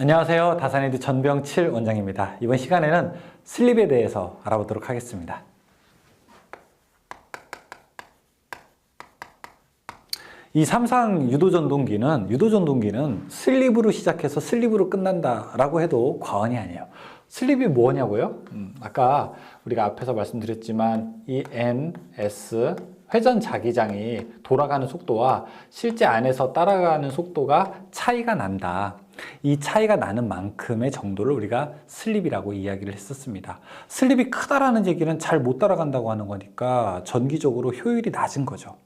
안녕하세요. 다산에드 전병칠 원장입니다. 이번 시간에는 슬립에 대해서 알아보도록 하겠습니다. 이 삼상 유도전동기는 유도전동기는 슬립으로 시작해서 슬립으로 끝난다라고 해도 과언이 아니에요. 슬립이 뭐냐고요? 음, 아까 우리가 앞에서 말씀드렸지만 이 N, S 회전 자기장이 돌아가는 속도와 실제 안에서 따라가는 속도가 차이가 난다. 이 차이가 나는 만큼의 정도를 우리가 슬립이라고 이야기를 했었습니다. 슬립이 크다라는 얘기는 잘 못 따라간다고 하는 거니까 전기적으로 효율이 낮은 거죠.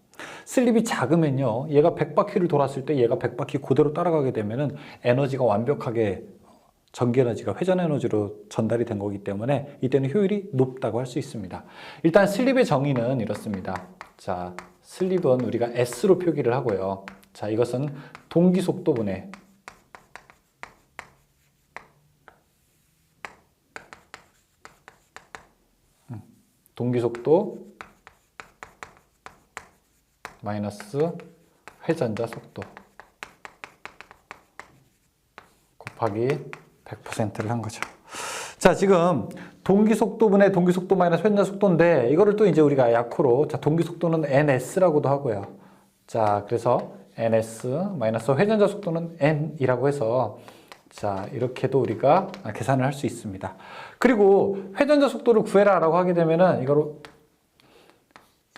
슬립이 작으면요, 얘가 100바퀴를 돌았을 때 얘가 100바퀴 그대로 따라가게 되면은 에너지가 완벽하게 전기 에너지가 회전 에너지로 전달이 된 거기 때문에 이때는 효율이 높다고 할 수 있습니다. 일단 슬립의 정의는 이렇습니다. 자, 슬립은 우리가 S로 표기를 하고요. 자, 이것은 동기 속도분의 음, 동기 속도 마이너스 회전자 속도 곱하기 100%를 한 거죠. 자, 지금 동기 속도분의 동기 속도 마이너스 회전자 속도인데 이거를 또 이제 우리가 약호로 자, 동기 속도는 ns라고도 하고요. 자, 그래서 ns 마이너스 회전자 속도는 n이라고 해서 자, 이렇게도 우리가 계산을 할 수 있습니다. 그리고 회전자 속도를 구해라라고 하게 되면은 이거로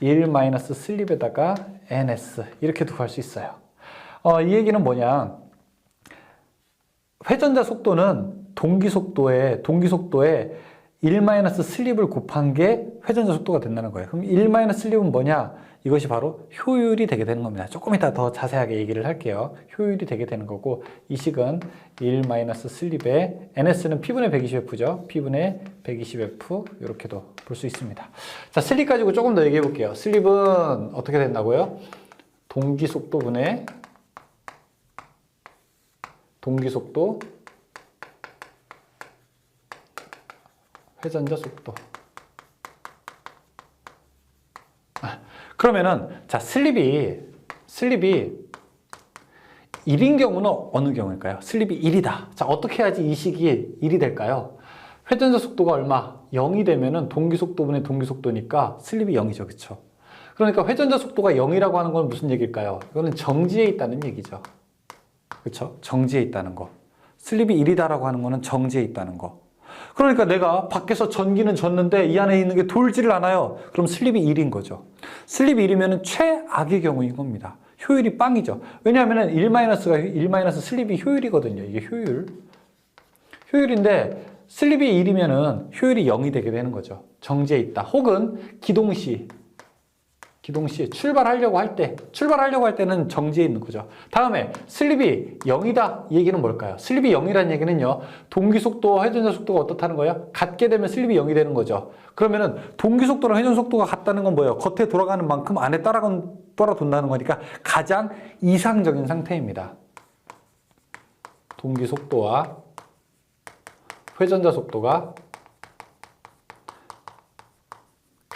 1 마이너스 슬립에다가 ns 이렇게도 구할 수 있어요. 어, 이 얘기는 뭐냐? 회전자 속도는 동기 속도에 동기 속도에 1 마이너스 슬립을 곱한 게 회전자 속도가 된다는 거예요. 그럼 1 마이너스 슬립은 뭐냐? 이것이 바로 효율이 되게 되는 겁니다. 조금 이따 더 자세하게 얘기를 할게요. 효율이 되게 되는 거고 이 식은 1 마이너스 슬립에 ns는 p분의 120f죠. p분의 120f 이렇게도 볼 수 있습니다. 자, 슬립 가지고 조금 더 얘기해 볼게요. 슬립은 어떻게 된다고요? 동기 속도분의 동기 속도 회전자 속도 아, 그러면은 자 슬립이 슬립이 1인 경우는 어느 경우일까요? 슬립이 1이다. 자 어떻게 해야지 이 식이 1이 될까요? 회전자 속도가 얼마? 0이 되면은 동기 속도분의 동기 속도니까 슬립이 0이죠. 그렇죠? 그러니까 회전자 속도가 0이라고 하는 건 무슨 얘기일까요? 이거는 정지에 있다는 얘기죠. 그렇죠? 정지에 있다는 거. 슬립이 1이다라고 하는 거는 정지에 있다는 거. 그러니까 내가 밖에서 전기는 줬는데 이 안에 있는 게 돌지를 않아요. 그럼 슬립이 1인 거죠. 슬립이 1이면 최악의 경우인 겁니다. 효율이 빵이죠. 왜냐하면 1-가 1- 슬립이 효율이거든요. 이게 효율. 효율인데 슬립이 1이면은 효율이 0이 되게 되는 거죠. 정지해 있다. 혹은 기동 시 기동 시 출발하려고 할 때, 출발하려고 할 때는 정지해 있는 거죠. 다음에 슬립이 0이다. 이 얘기는 뭘까요? 슬립이 0이라는 얘기는요. 동기 속도와 회전자 속도가 어떻다는 거예요? 같게 되면 슬립이 0이 되는 거죠. 그러면은 동기 속도랑 회전 속도가 같다는 건 뭐예요? 겉에 돌아가는 만큼 안에 따라간 돌아돈다는 거니까 가장 이상적인 상태입니다. 동기 속도와 회전자 속도가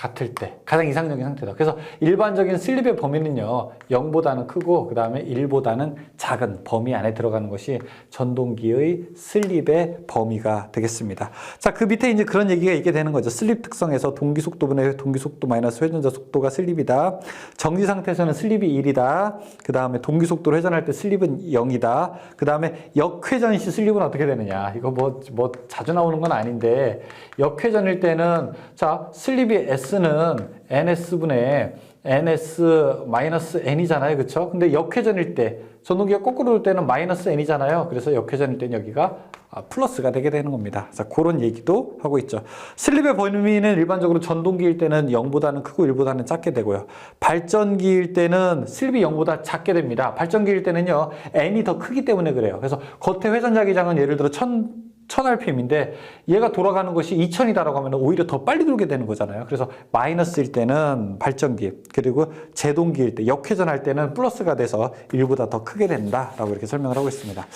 같을 때 가장 이상적인 상태다. 그래서 일반적인 슬립의 범위는요. 0보다는 크고 그 다음에 1보다는 작은 범위 안에 들어가는 것이 전동기의 슬립의 범위가 되겠습니다. 자, 그 밑에 이제 그런 얘기가 있게 되는 거죠. 슬립 특성에서 동기 속도분의 동기 속도 마이너스 회전자 속도가 슬립이다. 정지 상태에서는 슬립이 1이다. 그 다음에 동기 속도로 회전할 때 슬립은 0이다. 그 다음에 역회전 시 슬립은 어떻게 되느냐. 이거 뭐, 뭐 자주 나오는 건 아닌데 역회전일 때는 자, 슬립이 S S는 NS분의 NS-N이잖아요. 그쵸? 근데 역회전일 때, 전동기가 거꾸로 올 때는 마이너스 N이잖아요. 그래서 역회전일 때는 여기가 아, 플러스가 되게 되는 겁니다. 자, 그런 얘기도 하고 있죠. 슬립의 범위는 일반적으로 전동기일 때는 0보다는 크고 1보다는 작게 되고요. 발전기일 때는 슬립이 0보다 작게 됩니다. 발전기일 때는요, N이 더 크기 때문에 그래요. 그래서 겉에 회전자기장은 예를 들어 1000, 1000rpm인데 얘가 돌아가는 것이 2000이다라고 하면 오히려 더 빨리 돌게 되는 거잖아요. 그래서 마이너스일 때는 발전기 그리고 제동기일 때 역회전할 때는 플러스가 돼서 1보다 더 크게 된다라고 이렇게 설명을 하고 있습니다.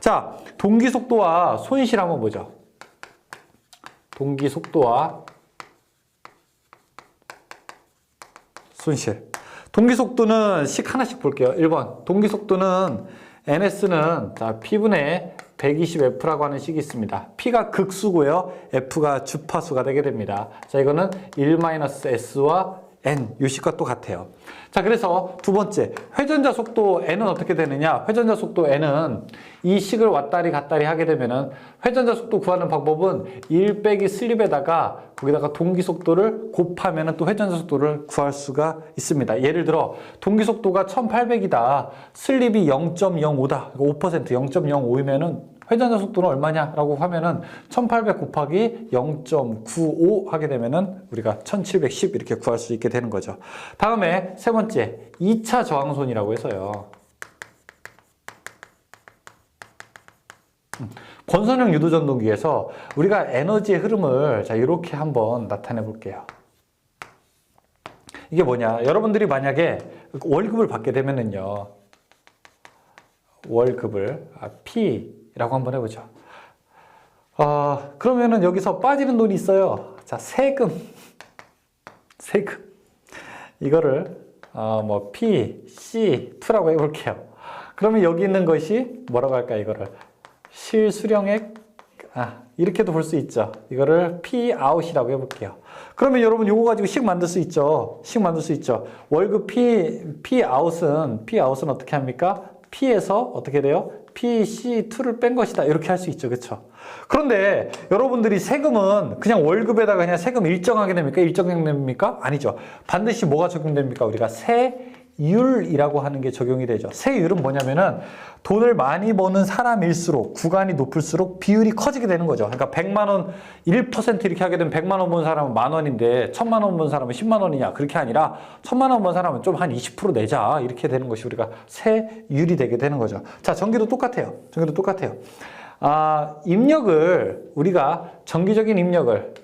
자, 동기 속도와 손실 한번 보죠. 동기 속도와 손실. 동기 속도는 식 하나씩 볼게요. 1번. 동기 속도는 NS는 자, P분의 120F라고 하는 식이 있습니다. P가 극수고요. F가 주파수가 되게 됩니다. 자, 이거는 1-S와 N, 요 식과 똑같아요. 자, 그래서 두 번째, 회전자 속도 N은 어떻게 되느냐? 회전자 속도 N은 이 식을 왔다리 갔다리 하게 되면은 회전자 속도 구하는 방법은 1 빼기 슬립에다가 거기다가 동기 속도를 곱하면은 또 회전자 속도를 구할 수가 있습니다. 예를 들어, 동기 속도가 1800이다. 슬립이 0.05다. 5% 0.05이면은 회전자 속도는 얼마냐라고 하면은 1800 곱하기 0.95 하게 되면은 우리가 1710 이렇게 구할 수 있게 되는 거죠. 다음에 세 번째 2차 저항손이라고 해서요. 음, 권선형 유도전동기에서 우리가 에너지의 흐름을 자 이렇게 한번 나타내 볼게요. 이게 뭐냐? 여러분들이 만약에 월급을 받게 되면은요. 월급을 아, P 라고 한번 해보죠. 아 그러면은 여기서 빠지는 돈이 있어요. 자 세금, 세금 이거를 어, 뭐 P, C, 2라고 해볼게요. 그러면 여기 있는 것이 뭐라고 할까 이거를 실수령액 아 이렇게도 볼 수 있죠. 이거를 P 아웃이라고 해볼게요. 그러면 여러분 이거 가지고 식 만들 수 있죠. 식 만들 수 있죠. 월급 P P 아웃은 P 아웃은 어떻게 합니까? P에서 어떻게 돼요? PC2를 뺀 것이다. 이렇게 할 수 있죠. 그렇죠? 그런데 여러분들이 세금은 그냥 월급에다가 그냥 세금 일정하게 됩니까? 일정됩니까? 아니죠. 반드시 뭐가 적용됩니까? 우리가 세 율이라고 하는 게 적용이 되죠. 세율은 뭐냐면은 돈을 많이 버는 사람일수록 구간이 높을수록 비율이 커지게 되는 거죠. 그러니까 100만 원 1% 이렇게 하게 되면 100만 원 번 사람은 만 원인데 1000만 원 번 사람은 10만 원이냐 그렇게 아니라 1000만 원 번 사람은 좀 한 20% 내자 이렇게 되는 것이 우리가 세율이 되게 되는 거죠. 자 전기도 똑같아요. 전기도 똑같아요. 아 입력을 우리가 정기적인 입력을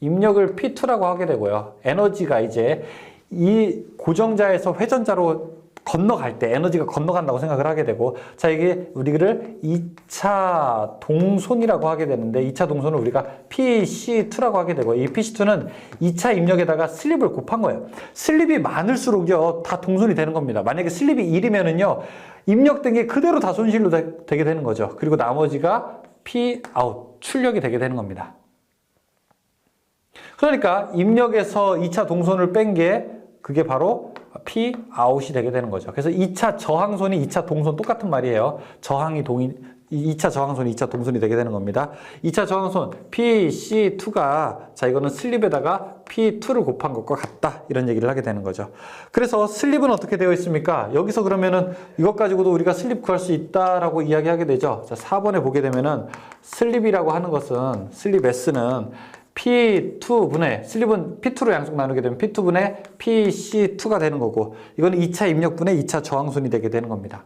입력을 P2라고 하게 되고요. 에너지가 이제 이 고정자에서 회전자로 건너갈 때 에너지가 건너간다고 생각을 하게 되고 자 이게 우리를 2차 동손이라고 하게 되는데 2차 동손을 우리가 PC2라고 하게 되고 이 PC2는 2차 입력에다가 슬립을 곱한 거예요. 슬립이 많을수록요 다 동손이 되는 겁니다. 만약에 슬립이 1이면은요 입력된 게 그대로 다 손실로 되, 되게 되는 거죠. 그리고 나머지가 P 아웃 출력이 되게 되는 겁니다. 그러니까 입력에서 2차 동선을 뺀게 그게 바로 P 아웃이 되게 되는 거죠. 그래서 2차 저항선이 2차 동선 똑같은 말이에요. 저항이 동인 2차 저항선이 2차 동선이 되게 되는 겁니다. 2차 저항선 PC2가 자 이거는 슬립에다가 P2를 곱한 것과 같다 이런 얘기를 하게 되는 거죠. 그래서 슬립은 어떻게 되어 있습니까? 여기서 그러면은 이것 가지고도 우리가 슬립 구할 수 있다라고 이야기하게 되죠. 자 4번에 보게 되면은 슬립이라고 하는 것은 슬립 S는 P2분의 슬립은 P2로 양쪽 나누게 되면 P2분의 PC2가 되는 거고 이거는 2차 입력분의 2차 저항순이 되게 되는 겁니다.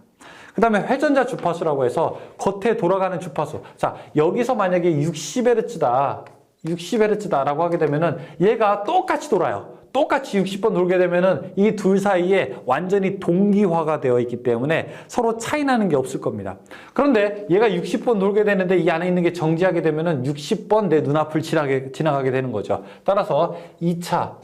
그 다음에 회전자 주파수라고 해서 겉에 돌아가는 주파수. 자, 여기서 만약에 60Hz다, 60Hz다라고 하게 되면은 얘가 똑같이 돌아요. 똑같이 60번 돌게 되면은 이 둘 사이에 완전히 동기화가 되어 있기 때문에 서로 차이 나는 게 없을 겁니다. 그런데 얘가 60번 돌게 되는데 이 안에 있는 게 정지하게 되면은 60번 내 눈앞을 지나게, 지나가게 되는 거죠. 따라서 2차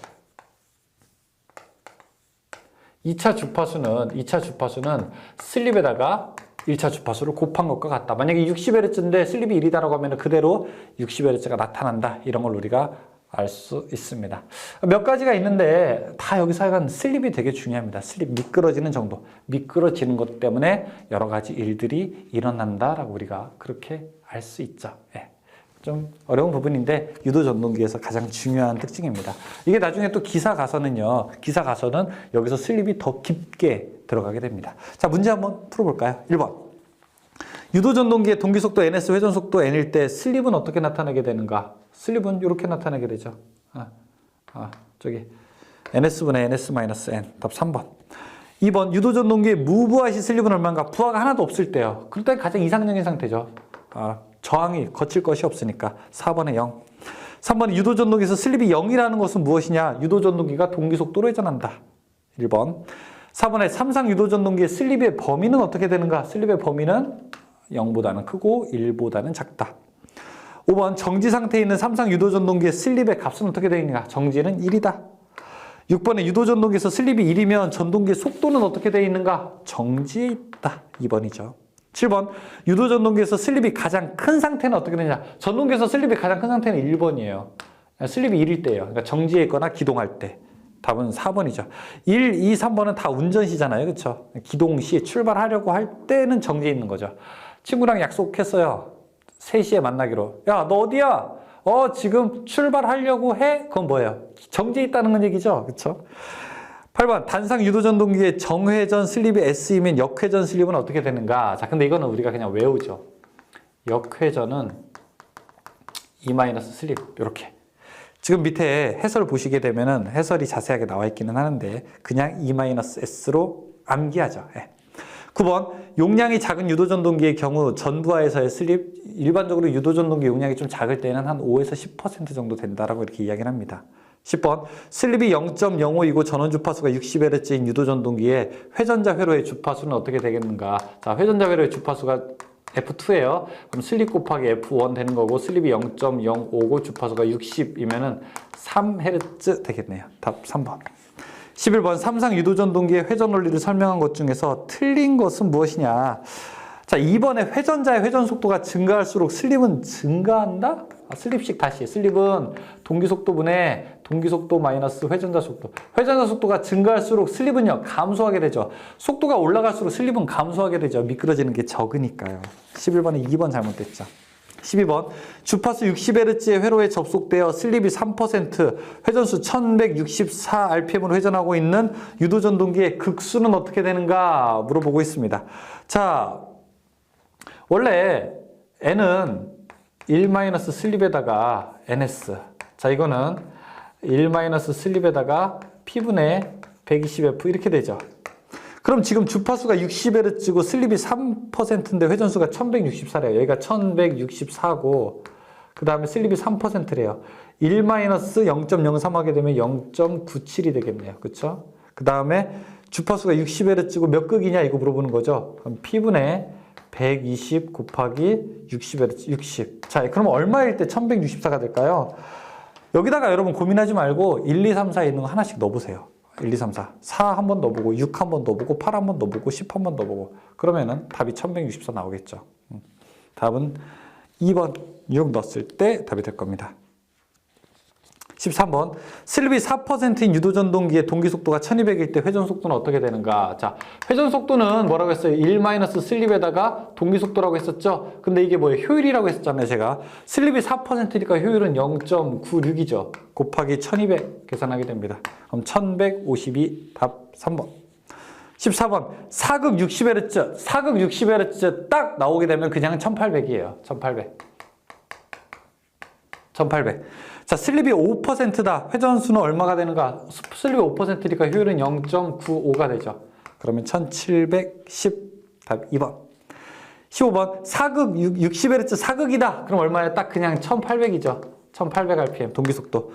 2차 주파수는 2차 주파수는 슬립에다가 1차 주파수를 곱한 것과 같다. 만약에 60Hz인데 슬립이 1이다라고 하면 그대로 60Hz가 나타난다. 이런 걸 우리가 알 수 있습니다. 몇 가지가 있는데 다 여기서 하여간 슬립이 되게 중요합니다. 슬립 미끄러지는 정도. 미끄러지는 것 때문에 여러 가지 일들이 일어난다라고 우리가 그렇게 알 수 있죠. 예. 좀 어려운 부분인데 유도 전동기에서 가장 중요한 특징입니다. 이게 나중에 또 기사 가서는요. 기사 가서는 여기서 슬립이 더 깊게 들어가게 됩니다. 자, 문제 한번 풀어볼까요? 1번. 유도 전동기의 동기 속도 ns 회전 속도 n일 때 슬립은 어떻게 나타나게 되는가? 슬립은 이렇게 나타나게 되죠. 아, 아 저기 ns분의 ns-n 답 3번. 2번 유도 전 동기의 무부하 시 슬립은 얼마인가? 부하가 하나도 없을 때요. 그럴 때 가장 이상적인 상태죠. 아, 저항이 거칠 것이 없으니까 4번에 0. 3번 유도 전동기에서 슬립이 0이라는 것은 무엇이냐? 유도 전동기가 동기 속도로 회전한다. 1번. 4번에 삼상 유도 전동기의 슬립의 범위는 어떻게 되는가? 슬립의 범위는 0보다는 크고 1보다는 작다. 5번 정지 상태에 있는 삼상 유도 전동기의 슬립의 값은 어떻게 되느냐? 정지는 1이다. 6번에 유도 전동기에서 슬립이 1이면 전동기의 속도는 어떻게 되어 있는가? 정지해 있다. 2번이죠. 7번 유도 전동기에서 슬립이 가장 큰 상태는 어떻게 되냐? 전동기에서 슬립이 가장 큰 상태는 1번이에요. 슬립이 1일 때예요. 그러니까 정지해 있거나 기동할 때. 답은 4번이죠. 1, 2, 3번은 다 운전 시잖아요. 그렇죠? 기동 시 출발하려고 할 때는 정지해 있는 거죠. 친구랑 약속했어요. 3시에 만나기로. 야, 너 어디야? 어, 지금 출발하려고 해? 그건 뭐예요? 정지해 있다는 건 얘기죠. 그렇죠? 8번 단상 유도전동기의 정회전 슬립이 S이면 역회전 슬립은 어떻게 되는가? 자, 근데 이거는 우리가 그냥 외우죠. 역회전은 E 마이너스 슬립 이렇게. 지금 밑에 해설 보시게 되면은 해설이 자세하게 나와 있기는 하는데 그냥 E 마이너스 S로 암기하죠. 예. 9번 용량이 작은 유도전동기의 경우 전부하에서의 슬립 일반적으로 유도전동기 용량이 좀 작을 때는 한 5에서 10% 정도 된다라고 이렇게 이야기를 합니다. 10번 슬립이 0.05이고 전원 주파수가 60Hz인 유도전동기의 회전자 회로의 주파수는 어떻게 되겠는가? 자, 회전자 회로의 주파수가 F2예요. 그럼 슬립 곱하기 F1 되는 거고 슬립이 0.059 주파수가 60이면은 3Hz 되겠네요. 답 3번. 11번 삼상 유도전동기의 회전 원리를 설명한 것 중에서 틀린 것은 무엇이냐? 자, 2번에 회전자의 회전 속도가 증가할수록 슬립은 증가한다? 아, 슬립식 다시. 슬립은 동기 속도분의 동기 속도 마이너스 회전자 속도. 회전자 속도가 증가할수록 슬립은요, 감소하게 되죠. 속도가 올라갈수록 슬립은 감소하게 되죠. 미끄러지는 게 적으니까요. 11번에 2번 잘못됐죠. 12번 주파수 60Hz의 회로에 접속되어 슬립이 3% 회전수 1164rpm으로 회전하고 있는 유도전동기의 극수는 어떻게 되는가 물어보고 있습니다. 자, 원래 n은 1 슬립에다가 ns. 자, 이거는 1 슬립에다가 p분의 120f 이렇게 되죠. 그럼 지금 주파수가 60Hz고 슬립이 3%인데 회전수가 1164래요. 여기가 1164고 그 다음에 슬립이 3%래요. 1-0.03 하게 되면 0.97이 되겠네요. 그쵸? 그 다음에 주파수가 60Hz고 몇 극이냐 이거 물어보는 거죠. 그럼 P분의 120 곱하기 60Hz, 60. 자, 그럼 얼마일 때 1164가 될까요? 여기다가 여러분 고민하지 말고 1, 2, 3, 4에 있는 거 하나씩 넣어보세요. 1, 2, 3, 4. 4 한번 넣어보고, 6 한번 넣어보고, 8 한번 넣어보고, 10 한번 넣어보고. 그러면은 답이 1164 나오겠죠. 음. 답은 2번 6 넣었을 때 답이 될 겁니다. 13번 슬립이 4%인 유도전동기의 동기 속도가 1200일 때 회전 속도는 어떻게 되는가? 자, 회전 속도는 뭐라고 했어요? 1 마이너스 슬립에다가 동기 속도라고 했었죠? 근데 이게 뭐예요? 효율이라고 했었잖아요, 제가. 슬립이 4%니까 효율은 0.96이죠. 곱하기 1200 계산하게 됩니다. 그럼 1152 답 3번. 14번 사극 60Hz, 사극 60Hz 딱 나오게 되면 그냥 1800이에요. 1800. 1800. 자, 슬립이 5%다. 회전수는 얼마가 되는가? 슬립이 5%니까 효율은 0.95가 되죠. 그러면 1710 답 2번. 15번 사극 60Hz 사극이다. 그럼 얼마야? 딱 그냥 1800이죠. 1800rpm 동기 속도.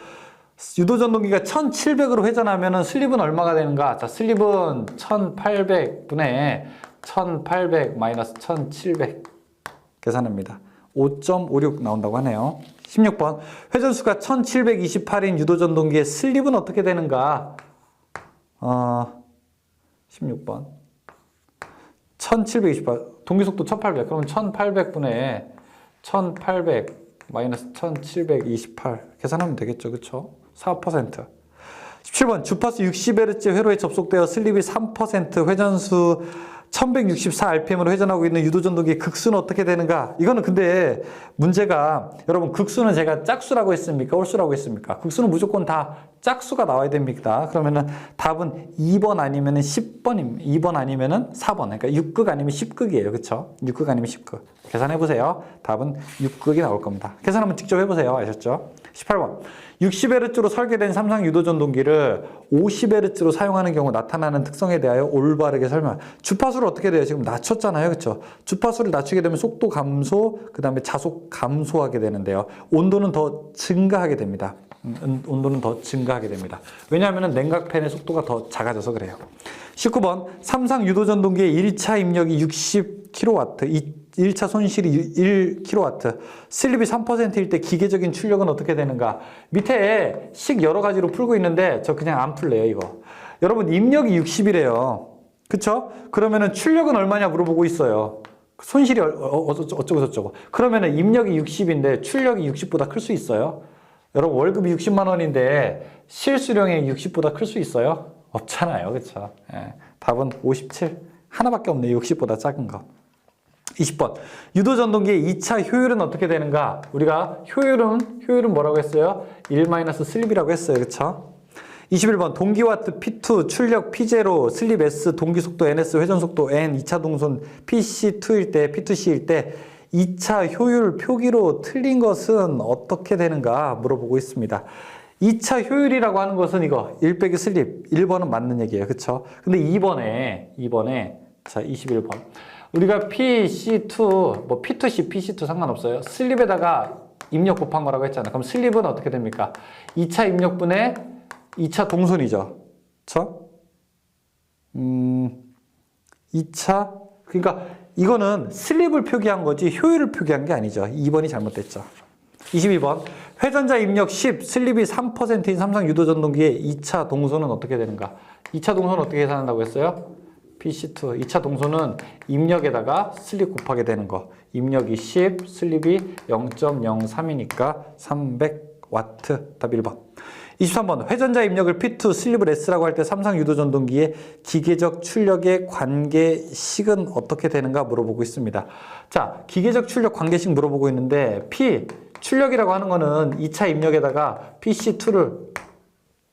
유도 전동기가 1700으로 회전하면은 슬립은 얼마가 되는가? 자, 슬립은 1800분의 1800 마이너스 1700 계산합니다. 5.56 나온다고 하네요. 16번. 회전수가 1728인 유도전동기의 슬립은 어떻게 되는가? 어, 16번. 1728 동기속도 1800 그러면 1800분의 1800 마이너스 1728 계산하면 되겠죠. 그쵸? 4% 17번. 주파수 60Hz 회로에 접속되어 슬립이 3% 회전수 1164rpm으로 회전하고 있는 유도전동기의 극수는 어떻게 되는가? 이거는 근데 문제가 여러분 극수는 제가 짝수라고 했습니까? 홀수라고 했습니까? 극수는 무조건 다 짝수가 나와야 됩니다. 그러면은 답은 2번 아니면은 10번입니다. 2번 아니면은 4번. 그러니까 6극 아니면 10극이에요. 그렇죠? 6극 아니면 10극. 계산해 보세요. 답은 6극이 나올 겁니다. 계산 한번 직접 해 보세요. 아셨죠? 18번. 60Hz로 설계된 삼상 유도 전동기를 50Hz로 사용하는 경우 나타나는 특성에 대하여 올바르게 설명. 주파수를 어떻게 돼요? 지금 낮췄잖아요. 그렇죠? 주파수를 낮추게 되면 속도 감소, 그다음에 자속 감소하게 되는데요. 온도는 더 증가하게 됩니다. 음, 온도는 더 증가하게 됩니다. 왜냐하면 냉각팬의 속도가 더 작아져서 그래요. 19번 삼상 유도전동기의 1차 입력이 60 kW, 1차 손실이 1kW, 슬립이 3%일 때 기계적인 출력은 어떻게 되는가? 밑에 식 여러 가지로 풀고 있는데 저 그냥 안 풀래요, 이거. 여러분 입력이 60이래요. 그쵸? 그러면은 출력은 얼마냐 물어보고 있어요. 손실이 어- 어- 어쩌고 저쩌고. 그러면은 입력이 60인데 출력이 60보다 클 수 있어요? 여러분 월급이 60만 원인데 실수령이 60보다 클 수 있어요? 없잖아요. 그쵸? 예. 답은 57. 하나밖에 없네. 60보다 작은 거. 20번. 유도 전동기의 2차 효율은 어떻게 되는가? 우리가 효율은 효율은 뭐라고 했어요? 1 슬립이라고 했어요. 그쵸? 21번 동기와트 P2 출력 P0 슬립 S 동기 속도 NS 회전 속도 N 2차 동선 PC2일 때 P2C일 때 2차 효율 표기로 틀린 것은 어떻게 되는가 물어보고 있습니다. 2차 효율이라고 하는 것은 이거 1 빼기 슬립 1번은 맞는 얘기예요. 그쵸? 근데 2번에 2번에 자 21번 우리가 PC2 뭐 P2C PC2 상관없어요. 슬립에다가 입력 곱한 거라고 했잖아요. 그럼 슬립은 어떻게 됩니까? 2차 입력분의 2차 동선이죠. 그쵸? 음, 2차, 그러니까 이거는 슬립을 표기한 거지 효율을 표기한 게 아니죠. 2번이 잘못됐죠. 22번. 회전자 입력 10, 슬립이 3%인 삼성 유도 전동기의 2차 동선은 어떻게 되는가? 2차 동선은 어떻게 계산한다고 했어요? PC2. 2차 동선은 입력에다가 슬립 곱하게 되는 거. 입력이 10, 슬립이 0.03이니까 300와트. 답 1번. 23번 회전자 입력을 P2 슬립을 S라고 할 때 삼성 유도 전동기의 기계적 출력의 관계식은 어떻게 되는가 물어보고 있습니다. 자, 기계적 출력 관계식 물어보고 있는데 P 출력이라고 하는 거는 2차 입력에다가 PC2를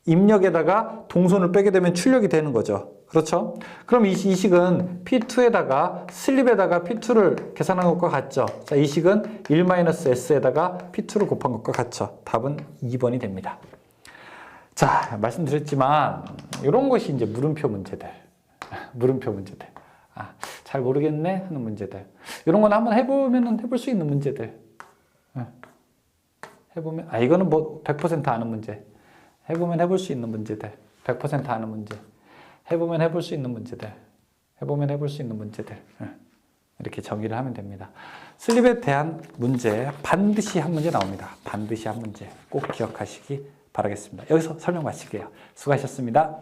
입력에다가 동선을 빼게 되면 출력이 되는 거죠. 그렇죠? 그럼 이, 이 식은 P2에다가 슬립에다가 P2를 계산한 것과 같죠. 자, 이 식은 1-S에다가 P2를 곱한 것과 같죠. 답은 2번이 됩니다. 자, 말씀드렸지만 이런 것이 이제 물음표 문제들. 물음표 문제들. 아, 잘 모르겠네 하는 문제들. 이런 거는 한번 해보면 해볼 수 있는 문제들. 예. 해보면 아 이거는 뭐 100% 아는 문제. 해보면 해볼 수 있는 문제들. 100% 아는 문제. 해보면 해볼 수 있는 문제들. 해보면 해볼 수 있는 문제들. 예. 이렇게 정의를 하면 됩니다. 슬립에 대한 문제 반드시 한 문제 나옵니다. 반드시 한 문제 꼭 기억하시기 바라겠습니다. 여기서 설명 마칠게요. 수고하셨습니다.